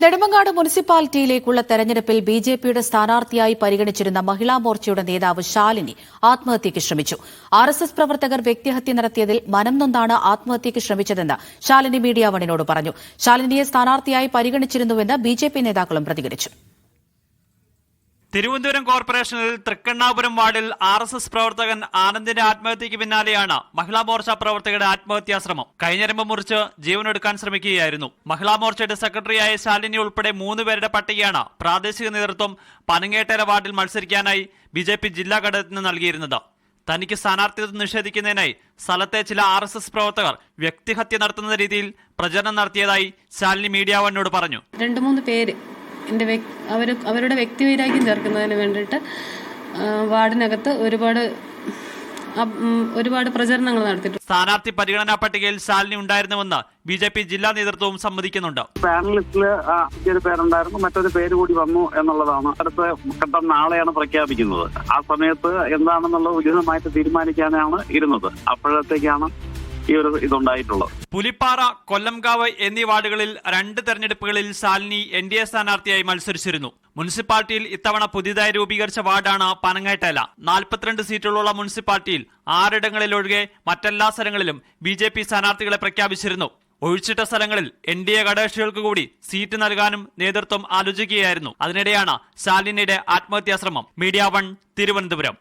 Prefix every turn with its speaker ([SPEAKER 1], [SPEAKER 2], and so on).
[SPEAKER 1] നെടുമങ്ങാട് മുനിസിപ്പാലിറ്റിയിലേക്കുള്ള തെരഞ്ഞെടുപ്പിൽ B J പിയുടെ സ്ഥാനാർത്ഥിയായി പരിഗണിച്ചിരുന്ന മഹിളാ മോർച്ചയുടെ നേതാവ് ശാലിനി ആത്മഹത്യയ്ക്ക് ശ്രമിച്ചു. ആർ എസ് എസ് പ്രവർത്തകർ വ്യക്തിഹത്യ നടത്തിയതിൽ മനം നൊന്താണ് ആത്മഹത്യയ്ക്ക് ശ്രമിച്ചതെന്ന് ശാലിനി മീഡിയ വണിനോട് പറഞ്ഞു. ശാലിനിയെ സ്ഥാനാർത്ഥിയായി പരിഗണിച്ചിരുന്നുവെന്ന് ബി ജെ പി നേതാക്കളും പ്രതികരിച്ചു.
[SPEAKER 2] തിരുവനന്തപുരം കോർപ്പറേഷനിൽ തൃക്കണ്ണാപുരം വാർഡിൽ ആർ എസ് എസ് പ്രവർത്തകൻ ആനന്ദിന്റെ ആത്മഹത്യയ്ക്ക് പിന്നാലെയാണ് മഹിളാ മോർച്ച പ്രവർത്തകരുടെ ആത്മഹത്യാ ശ്രമം കൈഞ്ഞരമ്പ് മുറിച്ച് ജീവനെടുക്കാൻ ശ്രമിക്കുകയായിരുന്നു. മഹിളാ മോർച്ചയുടെ സെക്രട്ടറിയായ ശാലിനി ഉൾപ്പെടെ മൂന്ന് പേരുടെ പട്ടികയാണ് പ്രാദേശിക നേതൃത്വം പനങ്ങേട്ടര വാർഡിൽ മത്സരിക്കാനായി ബി ജെ പി ജില്ലാ ഘടകത്തിന് നൽകിയിരുന്നത്. തനിക്ക് സ്ഥാനാർത്ഥിത്വം നിഷേധിക്കുന്നതിനായി സ്ഥലത്തെ ചില ആർ എസ് എസ് പ്രവർത്തകർ വ്യക്തിഹത്യ നടത്തുന്ന രീതിയിൽ പ്രചരണം നടത്തിയതായി ശാലിനി മീഡിയ വണ്ണോട് പറഞ്ഞു.
[SPEAKER 3] രണ്ടു മൂന്ന് പേര് എന്റെ വ്യക് അവർ അവരുടെ വ്യക്തിവൈരാഗ്യം ചേർക്കുന്നതിന് വേണ്ടിയിട്ട് വാർഡിനകത്ത് ഒരുപാട് ഒരുപാട് പ്രചരണങ്ങൾ നടത്തിയിട്ടുണ്ട്.
[SPEAKER 2] സ്ഥാനാർത്ഥി പരിഗണനാ പട്ടികയിൽ ശാലിനി ഉണ്ടായിരുന്നുവെന്ന് ബി ജെ പി ജില്ലാ നേതൃത്വവും സമ്മതിക്കുന്നുണ്ട്.
[SPEAKER 4] ഒരു പേരുണ്ടായിരുന്നു. മറ്റൊരു പേര് കൂടി വന്നു എന്നുള്ളതാണ്. അടുത്ത ഘട്ടം നാളെയാണ് പ്രഖ്യാപിക്കുന്നത്. ആ സമയത്ത് എന്താണെന്നുള്ള ഉചിതമായിട്ട് തീരുമാനിക്കാനാണ് ഇരുന്നത്. അപ്പോഴത്തേക്കാണ് ഒരു ഇതുണ്ടായിട്ടുള്ളത്.
[SPEAKER 2] പുലിപ്പാറ കൊല്ലംകാവ് എന്നീ വാർഡുകളിൽ രണ്ട് തെരഞ്ഞെടുപ്പുകളിൽ സാലിനി എൻ ഡി എ സ്ഥാനാർത്ഥിയായി മത്സരിച്ചിരുന്നു. മുനിസിപ്പാലിറ്റിയിൽ ഇത്തവണ പുതിയതായി രൂപീകരിച്ച വാർഡാണ് പനങ്ങേട്ടല നാൽപ്പത്തിരണ്ട് സീറ്റുകളുള്ള മുനിസിപ്പാലിറ്റിയിൽ ആറിടങ്ങളിൽ ഒഴികെ മറ്റെല്ലാ സ്ഥലങ്ങളിലും ബി ജെ പി സ്ഥാനാർത്ഥികളെ പ്രഖ്യാപിച്ചിരുന്നു. ഒഴിച്ചിട്ട സ്ഥലങ്ങളിൽ എൻ ഡി എ ഘടകകക്ഷികൾക്ക് കൂടി സീറ്റ് നൽകാനും നേതൃത്വം ആലോചിക്കുകയായിരുന്നു. അതിനിടെയാണ് സാലിനിയുടെ ആത്മഹത്യാശ്രമം മീഡിയ വൺ തിരുവനന്തപുരം.